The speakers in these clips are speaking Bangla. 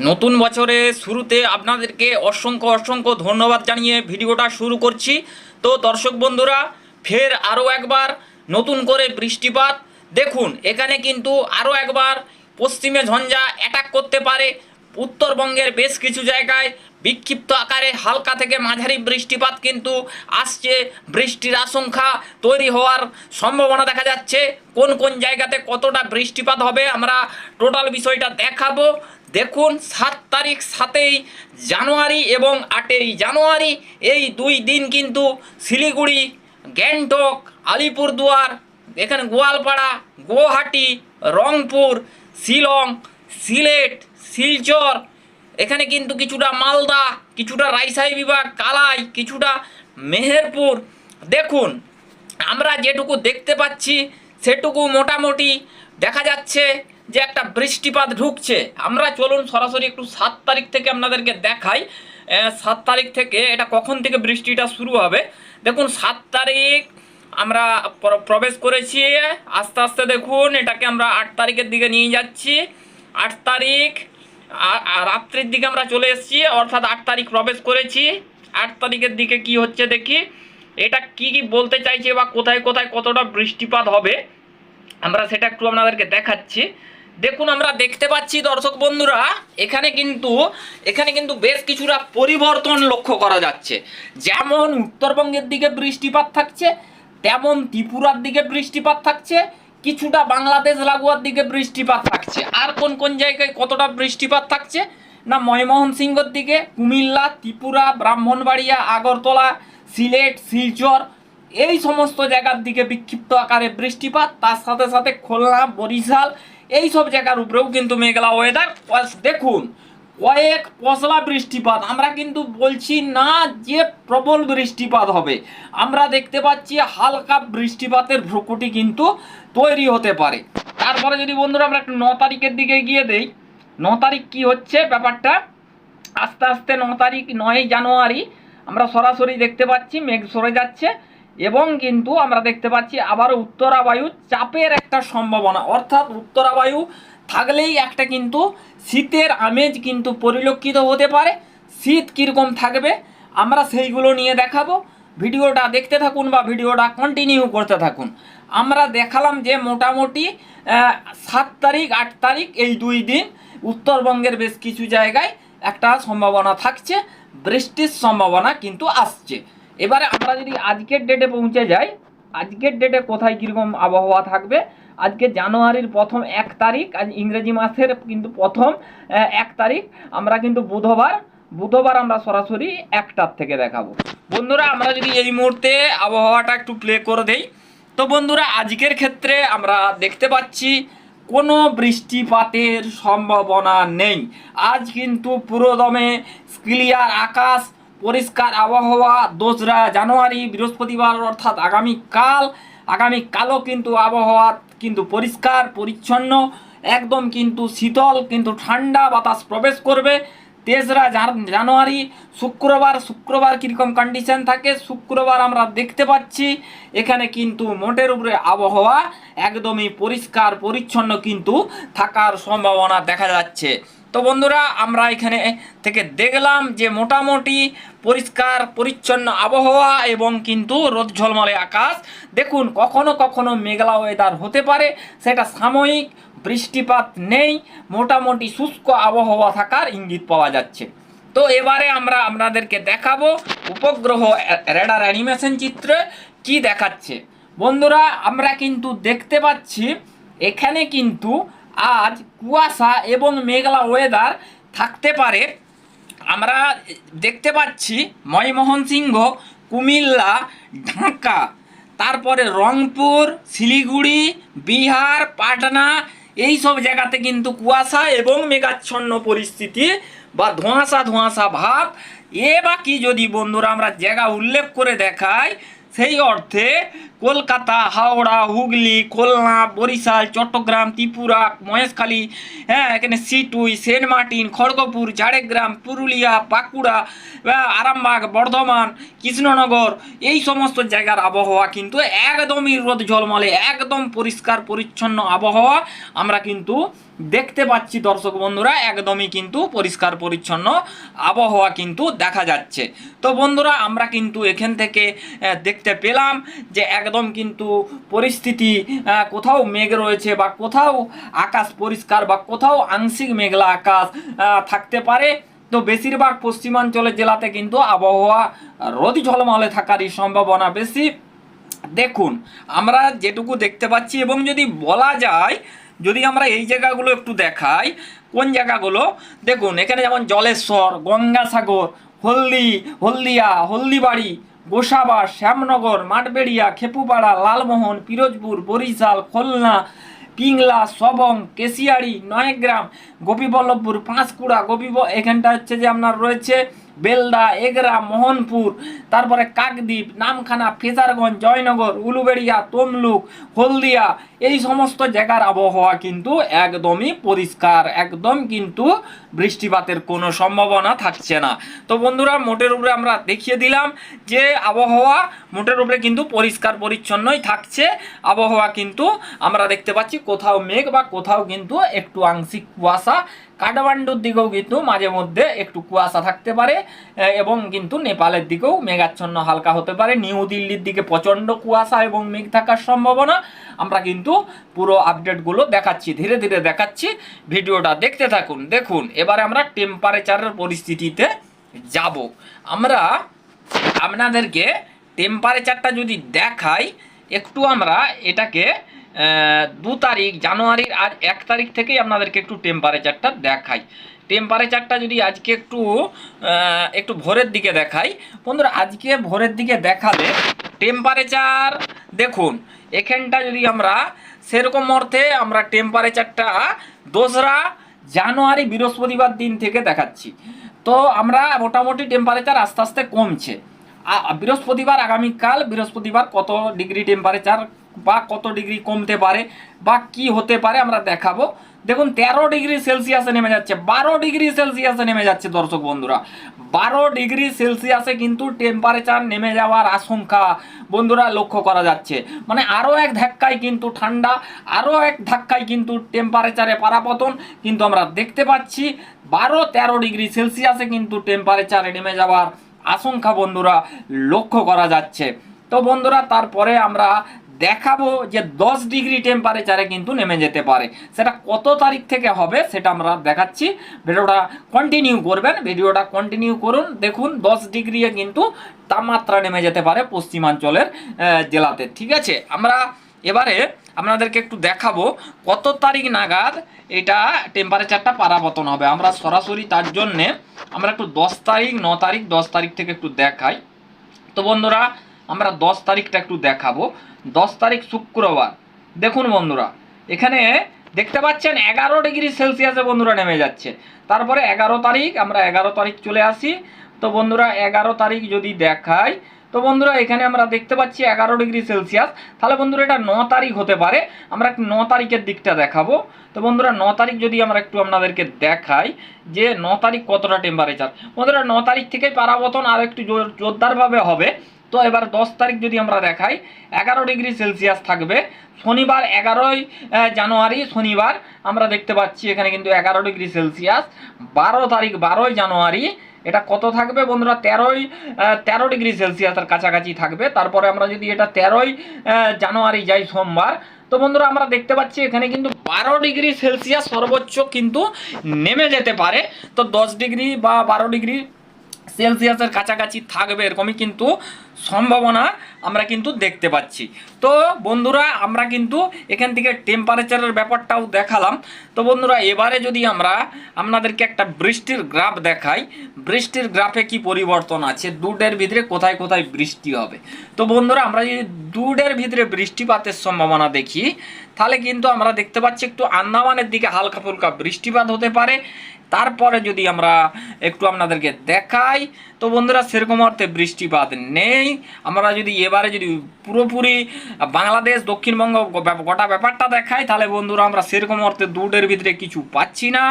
নতুন বছরের শুরুতে আপনাদেরকে অসংখ্য অসংখ্য ধন্যবাদ জানিয়ে ভিডিওটা শুরু করছি। তো দর্শক বন্ধুরা, ফের আরও একবার নতুন করে বৃষ্টিপাত। দেখুন, এখানে কিন্তু আরও একবার পশ্চিমে ঝঞ্ঝা অ্যাটাক করতে পারে। উত্তরবঙ্গের বেশ কিছু জায়গায় বিক্ষিপ্ত আকারে হালকা থেকে মাঝারি বৃষ্টিপাত কিন্তু আসছে। বৃষ্টির আশঙ্কা তৈরি হওয়ার সম্ভাবনা দেখা যাচ্ছে। কোন কোন জায়গাতে কতটা বৃষ্টিপাত হবে আমরা টোটাল বিষয়টা দেখাবো। দেখুন, সাত তারিখ সাতই জানুয়ারি এবং আটই জানুয়ারি, এই দুই দিন কিন্তু শিলিগুড়ি, গ্যাংটক, আলিপুরদুয়ার, এখানে গোয়ালপাড়া, গুয়াহাটি, রংপুর, শিলং, সিলেট, শিলচর, এখানে কিন্তু কিছুটা মালদা, কিছুটা রাইসাই বিভাগ, কালাই, কিছুটা মেহেরপুর। দেখুন, আমরা যেটুকু দেখতে পাচ্ছি, সেটুকু মোটামুটি দেখা যাচ্ছে যে একটা বৃষ্টিপাত ঢুকছে, আমরা চলুন সরাসরি একটু সাত তারিখ থেকে আপনাদেরকে দেখাই। সাত তারিখ থেকে এটা কখন থেকে বৃষ্টিটা শুরু হবে? দেখুন, সাত তারিখ আমরা প্রবেশ করেছি। আস্তে আস্তে দেখুন, এটাকে আমরা আট তারিখের দিকে নিয়ে যাচ্ছি। আট তারিখ রাত্রির দিকে আমরা চলে এসেছি, অর্থাৎ আট তারিখ প্রবেশ করেছি। আট তারিখের দিকে কি হচ্ছে দেখি? এটা কি কি বলতে চাইছে বা কোথায় কোথায় কতটা বৃষ্টিপাত হবে? আমরা সেটা একটু আপনাদেরকে দেখাচ্ছি। দেখুন, আমরা দেখতে পাচ্ছি দর্শক বন্ধুরা, এখানে কিন্তু এখানে কিন্তু বেশ কিছুটা পরিবর্তন লক্ষ্য করা যাচ্ছে। যেমন উত্তরবঙ্গের দিকে বৃষ্টিপাত থাকছে, তেমন ত্রিপুরার দিকে বৃষ্টিপাত থাকছে, কিছুটা বাংলাদেশ লাগোয়ার দিকে বৃষ্টিপাত থাকছে। আর কোন কোন জায়গায় কতটা বৃষ্টিপাত থাকছে? না ময়মোহন সিংহর দিকে, কুমিল্লা, ত্রিপুরা, ব্রাহ্মণবাড়িয়া, আগরতলা, সিলেট, শিলচর, এই সমস্ত জায়গার দিকে বিক্ষিপ্ত আকারে বৃষ্টিপাত। তার সাথে সাথে খুলনা, বরিশাল এই সব জায়গার উপরেও কিন্তু মেঘলা ওয়েদার দেখুন, কয়েক পশলা বৃষ্টিপাত। আমরা কিন্তু বলছি না যে প্রবল বৃষ্টিপাত হবে। আমরা দেখতে পাচ্ছি হালকা বৃষ্টিপাতের ভ্রুকুটি কিন্তু তৈরি হতে পারে। তারপরে যদি বন্ধুরা আমরা একটু ন তারিখের দিকে গিয়ে দেই। ন তারিখ কি হচ্ছে ব্যাপারটা? আস্তে আস্তে ন তারিখ নয় জানুয়ারি আমরা সরাসরি দেখতে পাচ্ছি, মেঘ সরে যাচ্ছে। এবং কিন্তু আমরা দেখতে পাচ্ছি আবার উত্তরাবায়ু চাপের একটা সম্ভাবনা। অর্থাৎ উত্তরাবায়ু থাকলেই একটা কিন্তু শীতের আমেজ কিন্তু পরিলক্ষিত হতে পারে। শীত কীরকম থাকবে আমরা সেইগুলো নিয়ে দেখাবো। ভিডিওটা দেখতে থাকুন বা ভিডিওটা কন্টিনিউ করতে থাকুন। আমরা দেখালাম যে মোটামুটি সাত তারিখ, আট তারিখ এই দুই দিন উত্তরবঙ্গের বেশ কিছু জায়গায় একটা সম্ভাবনা থাকছে। বৃষ্টির সম্ভাবনা কিন্তু আসছে। এবারে আমরা যদি আজকের ডেটে পৌঁছে যাই, আজকের ডেটে কোথায় কীরকম আবহাওয়া থাকবে? আজকে জানুয়ারির প্রথম এক তারিখ, আজ ইংরেজি মাসের কিন্তু প্রথম এক তারিখ। আমরা কিন্তু বুধবার বুধবার আমরা সরাসরি একটার থেকে দেখাবো। বন্ধুরা, আমরা যদি এই মুহূর্তে আবহাওয়াটা একটু প্লে করে দেই, তো বন্ধুরা, আজকের ক্ষেত্রে আমরা দেখতে পাচ্ছি, কোনো বৃষ্টিপাতের সম্ভাবনা নেই। আজ কিন্তু পুরোদমে ক্লিয়ার আকাশ পরিষ্কার আবহাওয়া, দোসরা জানুয়ারি, বৃহস্পতিবার অর্থাৎ আগামীকাল আগামীকালও কিন্তু আবহাওয়া কিন্তু পরিষ্কার, পরিচ্ছন্ন, একদম কিন্তু শীতল, কিন্তু ঠান্ডা বাতাস প্রবেশ করবে। তেসরা জানুয়ারি, শুক্রবার শুক্রবার কীরকম কন্ডিশন থাকে, শুক্রবার আমরা দেখতে পাচ্ছি। এখানে কিন্তু মোটের উপরে আবহাওয়া একদমই পরিষ্কার, পরিচ্ছন্ন কিন্তু থাকার সম্ভাবনা দেখা যাচ্ছে। তো বন্ধুরা, আমরা এখানে থেকে দেখলাম যে মোটামুটি পরিষ্কার, পরিচ্ছন্ন আবহাওয়া এবং কিন্তু রোদ ঝলমলে আকাশ। দেখুন, কখনো কখনো মেঘলা ওয়েদার হতে পারে, সেটা সাময়িক, বৃষ্টিপাত নেই, মোটামুটি শুষ্ক আবহাওয়া থাকার ইঙ্গিত পাওয়া যাচ্ছে। তো এবারে আমরা আপনাদেরকে দেখাবো উপগ্রহ রেডার অ্যানিমেশন চিত্রে কি দেখাচ্ছে। বন্ধুরা, আমরা কিন্তু দেখতে পাচ্ছি, এখানে কিন্তু আজ কুয়াশা এবং মেঘলা ওয়েদার থাকতে পারে। আমরা দেখতে পাচ্ছি ময়মোহন সিংহ কুমিল্লা, ঢাকা, তারপরে রংপুর, শিলিগুড়ি, বিহার, পাটনা এই সব জায়গাতে কিন্তু কুয়াশা এবং মেঘাচ্ছন্ন পরিস্থিতি বা ধোঁয়াশা ধোঁয়াশা ভাব। এ বা কি যদি বন্ধুরা আমরা জায়গা উল্লেখ করে দেখাই সেই অর্থে কলকাতা, হাওড়া, হুগলি, খুলনা, বরিশাল, চট্টগ্রাম, ত্রিপুরা, মহেশখালী হ্যাঁ এখানে Sittwe, Saint Martin, Kharagpur, Jhargram, Purulia, Bankura Arambagh, Bardhaman, Krishnanagar, এই সমস্ত জায়গার আবহাওয়া কিন্তু একদমই রোদ ঝলমলে, একদম পরিষ্কার, পরিচ্ছন্ন আবহাওয়া আমরা কিন্তু দেখতে পাচ্ছি দর্শক বন্ধুরা, একদমই কিন্তু পরিষ্কার পরিচ্ছন্ন আবহাওয়া কিন্তু দেখা যাচ্ছে। তো বন্ধুরা, আমরা কিন্তু এখান থেকে দেখতে পেলাম যে একদম কিন্তু পরিস্থিতি কোথাও মেঘ রয়েছে বা কোথাও আকাশ পরিষ্কার বা কোথাও আংশিক মেঘলা আকাশ থাকতে পারে। তো বেশিরভাগ পশ্চিমাঞ্চলের জেলাতে কিন্তু আবহাওয়া রোদ ঝলমলে থাকারই সম্ভাবনা বেশি। দেখুন, আমরা যেটুকু দেখতে পাচ্ছি এবং যদি বলা যায় যদি আমরা এই জায়গাগুলো একটু দেখাই, কোন জায়গাগুলো? দেখুন, এখানে যেমন জলেশ্বর, গঙ্গাসাগর, হলদি, হলদিয়া, হলদিবাড়ি গোসাবা শ্যামনগর, মাঠবেড়িয়া, খেপুপাড়া, লালমোহন, পিরোজপুর, বরিশাল, খুলনা, পিংলা, সবং কেশিয়াড়ি নয়গ্রাম, গোপীবল্লভপুর, পাঁশকুড়া গোপী এখানটা হচ্ছে যে আপনার রয়েছে বেলদা এগরা, মোহনপুর, তারপরে কাকদ্বীপ, নামখানা, ফেজারগঞ্জ, জয়নগর, উলুবেড়িয়া, তমলুক, হলদিয়া, এই সমস্ত জায়গার আবহাওয়া কিন্তু একদমই পরিষ্কার, একদম কিন্তু বৃষ্টিপাতের কোনো সম্ভাবনা থাকছে না। তো বন্ধুরা, মোটের উপরে আমরা দেখিয়ে দিলাম যে আবহাওয়া মোটের উপরে কিন্তু পরিষ্কার, পরিচ্ছন্নই থাকছে। আবহাওয়া কিন্তু আমরা দেখতে পাচ্ছি কোথাও মেঘ বা কোথাও কিন্তু একটু আংশিক কুয়াশা কাঠমান্ডুর দিকেও কিন্তু মাঝে মধ্যে একটু কুয়াশা থাকতে পারে এবং কিন্তু নেপালের দিকেও মেঘাচ্ছন্ন হালকা হতে পারে। নিউ দিল্লির দিকে প্রচণ্ড কুয়াশা এবং মেঘ থাকার সম্ভাবনা। আমরা কিন্তু পুরো আপডেটগুলো দেখাচ্ছি, ধীরে ধীরে দেখাচ্ছি। ভিডিওটা দেখতে থাকুন। দেখুন, এবারে আমরা টেম্পারেচারের পরিস্থিতিতে যাব। আমরা আপনাদেরকে টেম্পারেচারটা যদি দেখাই, একটু আমরা এটাকে দু তারিখ, জানুয়ারির আজ এক তারিখ থেকেই আপনাদেরকে একটু টেম্পারেচারটা দেখাই। টেম্পারেচারটা যদি আজকে একটু একটু ভোরের দিকে দেখাই। বন্ধুরা, আজকে ভোরের দিকে দেখালে টেম্পারেচার দেখুন, এখানটা যদি আমরা সেরকম অর্থে আমরা টেম্পারেচারটা দোসরা জানুয়ারি বৃহস্পতিবার দিন থেকে দেখাচ্ছি। তো আমরা মোটামুটি টেম্পারেচার আস্তে আস্তে কমছে। বৃহস্পতিবার, আগামীকাল বৃহস্পতিবার কত ডিগ্রি টেম্পারেচার বা কত ডিগ্রি কমতে পারে বা কি হতে পারে আমরা দেখাবো। দেখুন, তেরো ডিগ্রি সেলসিয়াসে নেমে যাচ্ছে, বারো ডিগ্রি সেলসিয়াসে নেমে যাচ্ছে দর্শক বন্ধুরা। বারো ডিগ্রি সেলসিয়াসে কিন্তু টেম্পারেচার নেমে যাওয়ার আশঙ্কা বন্ধুরা লক্ষ্য করা যাচ্ছে। মানে আরও এক ধাক্কায় কিন্তু ঠান্ডা আরও এক ধাক্কায় কিন্তু টেম্পারেচারে পারাপতন। কিন্তু আমরা দেখতে পাচ্ছি, বারো তেরো ডিগ্রি সেলসিয়াসে কিন্তু টেম্পারেচারে নেমে যাওয়ার আশঙ্কা বন্ধুরা লক্ষ্য করা যাচ্ছে। তো বন্ধুরা, তারপরে আমরা দেখাবো যে দশ ডিগ্রি টেম্পারেচারে কিন্তু নেমে যেতে পারে। সেটা কত তারিখ থেকে হবে সেটা আমরা দেখাচ্ছি। ভিডিওটা কন্টিনিউ করবেন, ভিডিওটা কন্টিনিউ করুন। দেখুন, দশ ডিগ্রিয়ে কিন্তু তাপমাত্রা নেমে যেতে পারে পশ্চিমাঞ্চলের জেলাতে। ঠিক আছে? আমরা এবারে আপনাদেরকে একটু দেখাবো কত তারিখ নাগাদ এটা টেম্পারেচারটা পারাবতন হবে। আমরা সরাসরি তার জন্যে আমরা একটু দশ তারিখ, ন তারিখ, দশ তারিখ থেকে একটু দেখাই। তো বন্ধুরা, আমরা দশ তারিখটা একটু দেখাবো। দশ তারিখ শুক্রবার। দেখুন বন্ধুরা, এখানে দেখতে পাচ্ছেন এগারো ডিগ্রি সেলসিয়াসে বন্ধুরা নেমে যাচ্ছে। তারপরে এগারো তারিখ, আমরা এগারো তারিখ চলে আসি। তো বন্ধুরা, এগারো তারিখ যদি দেখাই, তো বন্ধুরা, এখানে আমরা দেখতে পাচ্ছি এগারো ডিগ্রি সেলসিয়াস। তাহলে বন্ধুরা, এটা ন তারিখ হতে পারে। আমরা ন তারিখের দিকটা দেখাবো। তো বন্ধুরা, ন তারিখ যদি আমরা একটু আপনাদেরকে দেখাই, যে ন তারিখ কতটা টেম্পারেচার বন্ধুরা, ন তারিখ থেকেই পারাবতন আর একটু জোর জোরদারভাবে হবে। তো এবার দশ তারিখ যদি আমরা দেখাই, এগারো ডিগ্রি সেলসিয়াস থাকবে। শনিবার এগারোই জানুয়ারি শনিবার আমরা দেখতে পাচ্ছি এখানে কিন্তু এগারো ডিগ্রি সেলসিয়াস। বারো তারিখ বারোই জানুয়ারি, এটা কত থাকবে বন্ধুরা? তেরোই তেরো ডিগ্রি সেলসিয়াসের কাছাকাছি থাকবে। তারপরে আমরা যদি এটা তেরোই জানুয়ারি যাই সোমবার, তো বন্ধুরা আমরা দেখতে পাচ্ছি এখানে কিন্তু বারো ডিগ্রি সেলসিয়াস সর্বোচ্চ কিন্তু নেমে যেতে পারে। তো দশ ডিগ্রি বা বারো ডিগ্রি সেলসিয়াসের কাছাকাছি থাকবে এরকমই কিন্তু সম্ভাবনা আমরা কিন্তু দেখতে পাচ্ছি। তো বন্ধুরা, আমরা কিন্তু এখান থেকে টেম্পারেচারের ব্যাপারটাও দেখালাম। তো বন্ধুরা, এবারে যদি আমরা আপনাদেরকে একটা বৃষ্টির গ্রাফ দেখাই, বৃষ্টির গ্রাফে কি পরিবর্তন আছে? দুডের ভিতরে কোথায় কোথায় বৃষ্টি হবে? তো বন্ধুরা, আমরা যদি দুডের ভিতরে বৃষ্টিপাতের সম্ভাবনা দেখি, তাহলে কিন্তু আমরা দেখতে পাচ্ছি একটু আন্দামানের দিকে হালকা ফুলকা বৃষ্টিপাত হতে পারে। তারপরে যদি আমরা একটু আপনাদেরকে দেখাই, তো বন্ধুরা, সেরকম অর্থে বৃষ্টিপাত নেই। নেই। আমরা যদি এবারে যদি পুরোপুরি বাংলাদেশ, দক্ষিণবঙ্গ গোটা ব্যাপারটা দেখাই, তাহলে বন্ধুরা আমরা সেরকম অর্থে দুটের ভিতরে কিছু পাচ্ছি না,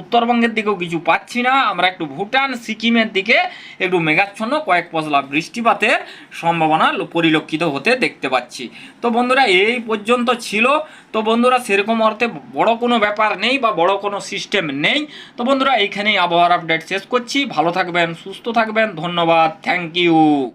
উত্তরবঙ্গের দিকেও কিছু পাচ্ছি না। আমরা একটু ভুটান, সিকিমের দিকে একটু মেঘাচ্ছন্ন, কয়েক পশলা বৃষ্টিপাতের সম্ভাবনা পরিলক্ষিত হতে দেখতে পাচ্ছি। তো বন্ধুরা, এই পর্যন্ত ছিল। তো বন্ধুরা, সেরকম অর্থে বড় কোনো ব্যাপার নেই বা বড় কোনো সিস্টেম নেই। তো বন্ধুরা, এইখানেই আবহাওয়ার আপডেট শেষ করছি। ভালো থাকবেন, সুস্থ থাকবেন। ধন্যবাদ। Thank you.